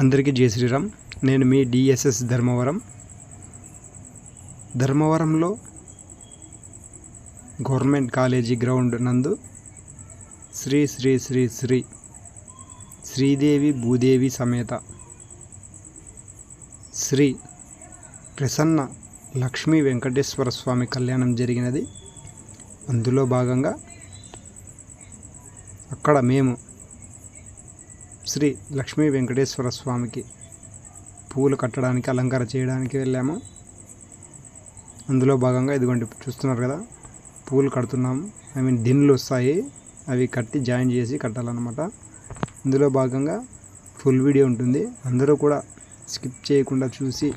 అందరికీ జయ శ్రీరామ్. నేను మీ డిఎస్ఎస్ ధర్మవరం. ధర్మవరంలో గవర్నమెంట్ కాలేజీ గ్రౌండ్ నందు శ్రీ శ్రీ శ్రీ శ్రీ శ్రీదేవి భూదేవి సమేత శ్రీ ప్రసన్న లక్ష్మీ వెంకటేశ్వర స్వామి కళ్యాణం జరిగినది. అందులో భాగంగా అక్కడ మేము శ్రీ లక్ష్మీ వెంకటేశ్వర స్వామికి పూలు కట్టడానికి అలంకార చేయడానికి వెళ్ళాము. అందులో భాగంగా ఇదిగోండి చూస్తున్నారు కదా పూలు కడుతున్నాము. ఐ మీన్ దిన్లు వస్తాయి. అవి కట్టి జాయిన్ చేసి కట్టాలన్నమాట. ఇందులో భాగంగా ఫుల్ వీడియో ఉంటుంది. అందరూ కూడా స్కిప్ చేయకుండా చూసి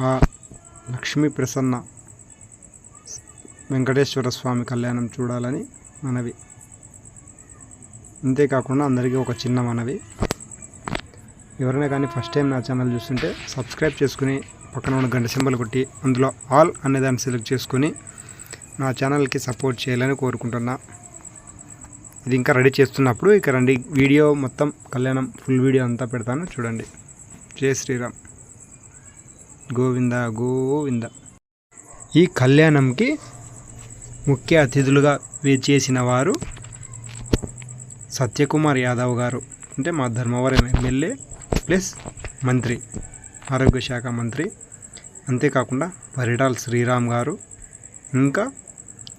ఆ లక్ష్మీ ప్రసన్న వెంకటేశ్వర స్వామి కళ్యాణం చూడాలని మనవి. అంతేకాకుండా అందరికీ ఒక చిన్న మనవి ఎవరైనా కానీ ఫస్ట్ టైం నా ఛానల్ చూస్తుంటే సబ్స్క్రైబ్ చేసుకుని పక్కన ఉన్న గంట సింబల్ కొట్టి అందులో ఆల్ అనే దాన్ని సెలెక్ట్ చేసుకుని నా ఛానల్కి సపోర్ట్ చేయాలని కోరుకుంటున్నా. ఇది ఇంకా రెడీ చేస్తున్నప్పుడు ఇక రండి వీడియో మొత్తం కళ్యాణం ఫుల్ వీడియో అంతా పెడతాను చూడండి. జయ శ్రీరామ్. గోవింద గోవింద. ఈ కళ్యాణంకి ముఖ్య అతిథులుగా చేసిన వారు సత్యకుమార్ యాదవ్ గారు అంటే మా ధర్మవరం ఎమ్మెల్యే ప్లస్ మంత్రి ఆరోగ్య శాఖ మంత్రి అంతేకాకుండా పరిటాల్ శ్రీరామ్ గారు ఇంకా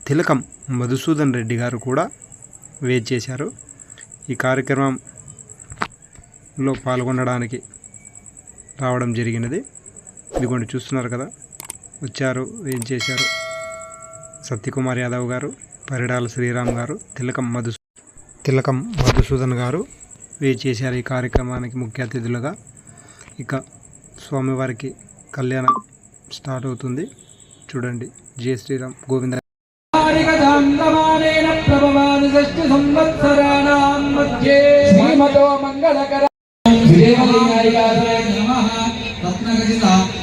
తిలకం మధుసూదన్ రెడ్డి గారు కూడా వేచి చేశారు. ఈ కార్యక్రమంలో పాల్గొనడానికి రావడం జరిగినది. ఇదిగోండి చూస్తున్నారు కదా వచ్చారు ఏం చేశారు? సత్యకుమార్ యాదవ్ గారు పరిడాల శ్రీరామ్ గారు తిలకం మధు తిలకం మధుసూదన్ గారు చేశారు ఈ కార్యక్రమానికి ముఖ్య అతిథులుగా. ఇక స్వామివారికి కళ్యాణం స్టార్ట్ అవుతుంది. చూడండి జయ శ్రీరామ్ గోవింద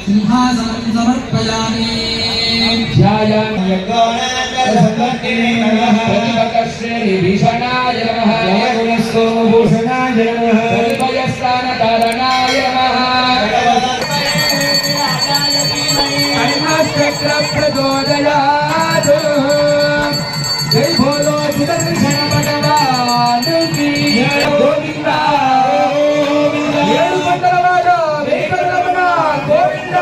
సింహాసనం సమర్పయామి. ధ్యాయామి జై భోలో సుదర్శన భగవాన్ జయ గోవింద ఏడు వాడ గోవింద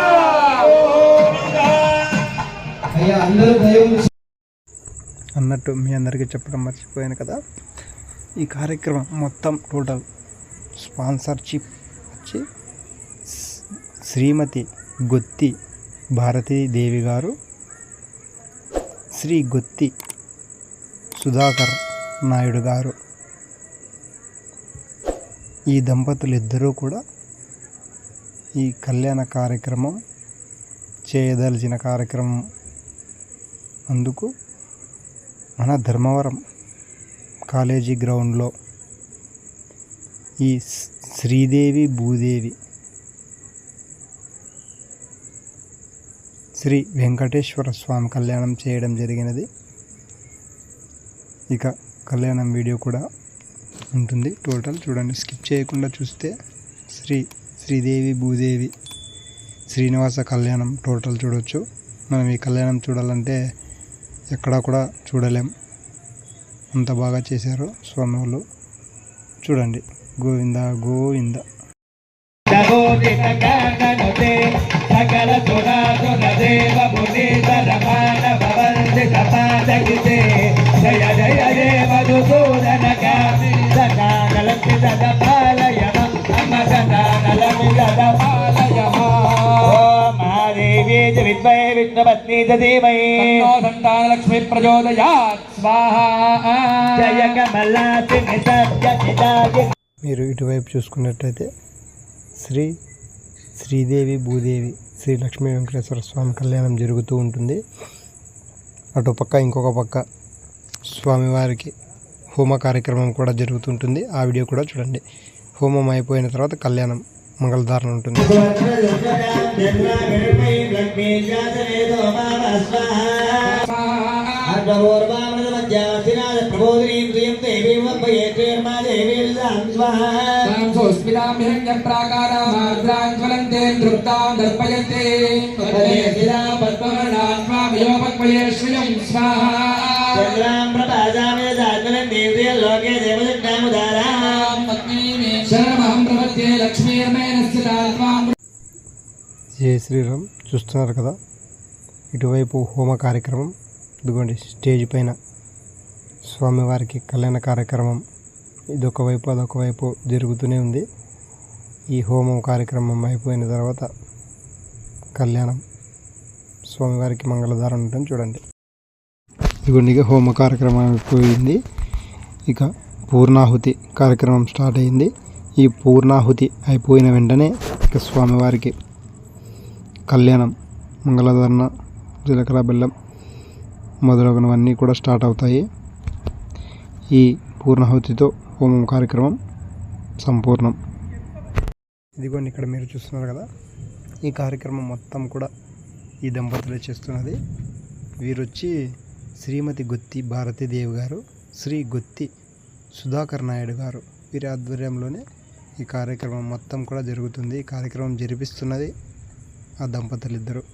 అయ్యా అందరూ అన్నట్టు మీ అందరికీ చెప్పడం మర్చిపోయాను కదా. ఈ కార్యక్రమం మొత్తం టోటల్ స్పాన్సర్షిప్ వచ్చి శ్రీమతి గొత్తి భారతీదేవి గారు శ్రీ గొత్తి సుధాకర్ నాయుడు గారు. ఈ దంపతులు ఇద్దరూ కూడా ఈ కళ్యాణ కార్యక్రమం చేయదలిచిన కార్యక్రమం అందుకు మన ధర్మవరం కాలేజీ గ్రౌండ్లో ఈ శ్రీదేవి భూదేవి శ్రీ వెంకటేశ్వర స్వామి కళ్యాణం చేయడం జరిగినది. ఇక కళ్యాణం వీడియో కూడా ఉంటుంది. టోటల్ చూడండి స్కిప్ చేయకుండా చూస్తే శ్రీ శ్రీదేవి భూదేవి శ్రీనివాస కళ్యాణం టోటల్ చూడొచ్చు. మనం ఈ కళ్యాణం చూడాలంటే ఎక్కడా కూడా చూడలేం. అంత బాగా చేశారు స్వామి వాళ్ళు. చూడండి గోవింద గోవింద. జగోదితకాననుతే సకల సురాసుర దేవ మునీధర మానవ వందిత పాదగితే జయ జయ జయ మధుసూదన కామి సకాలమి సద పాలయమ అమ్మ సదానలమి సద పాలయమ విష్ణుపత్ని తన్నో సంతానలక్ష్మి ప్రచోదయాత్ స్వాహా. జయ కమలాసి మీరు ఇటువైపు చూసుకున్నట్టయితే శ్రీ శ్రీదేవి భూదేవి శ్రీ లక్ష్మీ వెంకటేశ్వర స్వామి కళ్యాణం జరుగుతూ ఉంటుంది. అటు పక్క ఇంకొక పక్క స్వామివారికి హోమ కార్యక్రమం కూడా జరుగుతుంటుంది. ఆ వీడియో కూడా చూడండి. హోమం అయిపోయిన తర్వాత కళ్యాణం మంగళధారణ ఉంటుంది. అర్ధపూర్వామృత మధ్యాధినాథ प्रबोधिनीं प्रियं देवीं वह्वयेत्रेर्मा देवीर्दां स्वाहा सोऽस्मितां हिरण्यप्राकारामार्द्राञ्ज्वलन्ते तृप्तां दर्पयन्ते पद्मेशिला पद्मवर्णां स्वामयोपक्वये श्रियं स्वाहा चन्द्रां प्रभासामे जाज्वलं देव्रियं लोके देवदत्तामुदाराम् शरणमहं प्रपद्ये लक्ष्मीर्मेण स्थिता त्वां జయ శ్రీరామ్ చూస్తున్నారు కదా ఇటువైపు హోమ కార్యక్రమం ఇదిగోండి స్టేజ్ పైన స్వామివారికి కళ్యాణ కార్యక్రమం ఇదొక వైపు అదొక వైపు జరుగుతూనే ఉంది. ఈ హోమం కార్యక్రమం అయిపోయిన తర్వాత కళ్యాణం స్వామివారికి మంగళధారణ ఉంటుంది చూడండి. ఇదిగోండి హోమ కార్యక్రమం అయిపోయింది. ఇక పూర్ణాహుతి కార్యక్రమం స్టార్ట్ అయింది. ఈ పూర్ణాహుతి అయిపోయిన వెంటనే ఇక స్వామివారికి కళ్యాణం మంగళధరణ జీలకర్ర బెల్లం మొదలగునవన్నీ కూడా స్టార్ట్ అవుతాయి. ఈ పూర్ణాహుతితో హోమం కార్యక్రమం సంపూర్ణం. ఇదిగోండి ఇక్కడ మీరు చూస్తున్నారు కదా ఈ కార్యక్రమం మొత్తం కూడా ఈ దంపతులే చేస్తున్నది. వీరొచ్చి శ్రీమతి గొత్తి భారతీదేవి గారు శ్రీ గొత్తి సుధాకర్ నాయుడు గారు వీరి ఆధ్వర్యంలోనే ఈ కార్యక్రమం మొత్తం కూడా జరుగుతుంది. ఈ కార్యక్రమం జరిపిస్తున్నది ఆ దంపతులు ఇద్దరు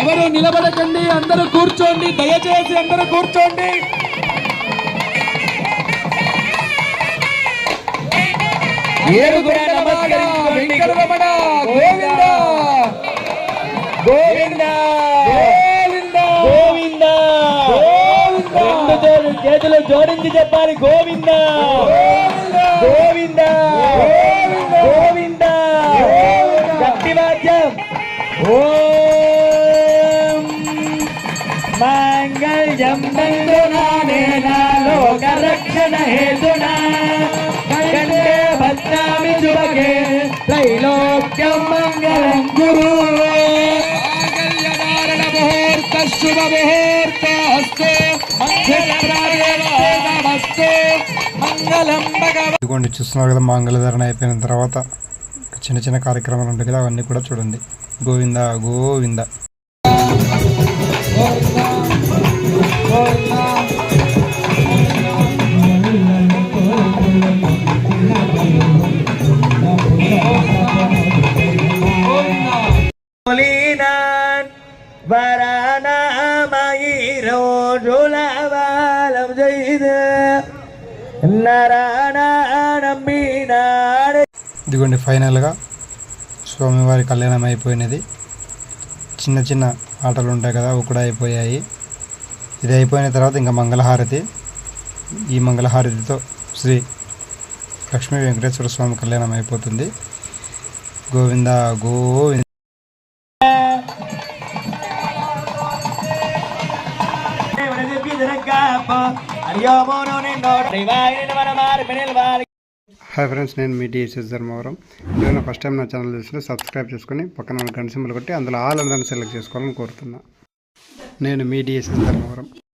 ఎవరు నిలబడకండి అందరూ కూర్చోండి దయచేసి అందరూ కూర్చోండి. ఏడుగురా నమస్కరించుకోండి. వెంకటరమణ గోవింద గోవింద గోవింద గోవింద. గోవింద. రెండు చేతులు చేతులు జోడించి చెప్పాలి గోవింద. గోవింద. గోవింద. గట్టి వాద్యం. ఓం మంగళం నందునానేనా లోక రక్షణ హేతునా? కంటే భద్రామి శుభకే త్రైలోక్యం మంగళం గురు. శుభ ముహూర్త ఇదిగోండి చూస్తున్నారు కదా మంగళధారణ అయిపోయిన తర్వాత చిన్న చిన్న కార్యక్రమాలు ఉంటాయి కదా అవన్నీ కూడా చూడండి. గోవింద గోవింద. ఇదిగోండి ఫైనల్గా స్వామివారి కళ్యాణం అయిపోయినది. చిన్న చిన్న ఆటలు ఉంటాయి కదా అవి కూడా అయిపోయాయి ఇది అయిపోయిన తర్వాత ఇంకా మంగళహారతి. ఈ మంగళహారతితో శ్రీ లక్ష్మీ వెంకటేశ్వర స్వామి కళ్యాణం అయిపోతుంది. గోవింద గోవింద. హాయ్ ఫ్రెండ్స్ నేను మీ టీఎస్ఎస్ ధర్మవరం. నేను ఫస్ట్ టైం నా ఛానల్ చూస్తే సబ్స్క్రైబ్ చేసుకొని పక్కన గంట సింబల్ కొట్టి అందులో ఆల్ అందరిని సెలెక్ట్ చేసుకోవాలని కోరుతున్నాను నేను మీ టీఎస్ఎస్ ధర్మవరం.